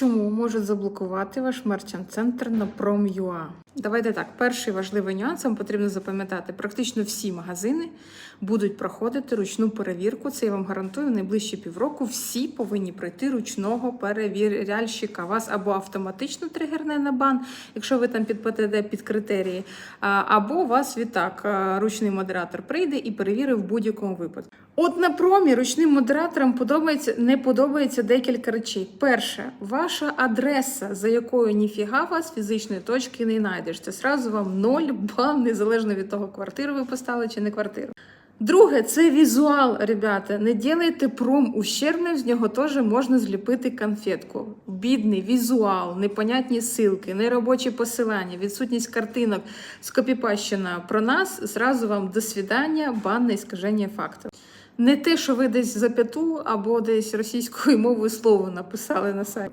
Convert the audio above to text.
Чому можуть заблокувати ваш мерчант-центр на Prom.ua? Давайте так, перший важливий нюанс вам потрібно запам'ятати. Практично всі магазини будуть проходити ручну перевірку. Це я вам гарантую, в найближчі півроку всі повинні пройти ручного перевіряльщика. Вас або автоматично тригерне на бан, якщо ви там підпадете під критерії, або вас відтак ручний модератор прийде і перевірить в будь-якому випадку. От на промі ручним модераторам подобається не подобається декілька речей. Перше, ваша адреса, за якою ніфіга вас фізичної точки не знайдеш. Це сразу вам ноль бал, незалежно від того, квартиру ви поставили чи не квартиру. Друге, це візуал, ребята. Не ділайте пром ущербним, з нього теж можна зліпити конфетку. Бідний візуал, непонятні силки, неробочі посилання, відсутність картинок, скопіпащена про нас. Зразу вам до свідання, банне іскаження фактів. Не те, що ви десь зап'яту або десь російською мовою слово написали на сайті.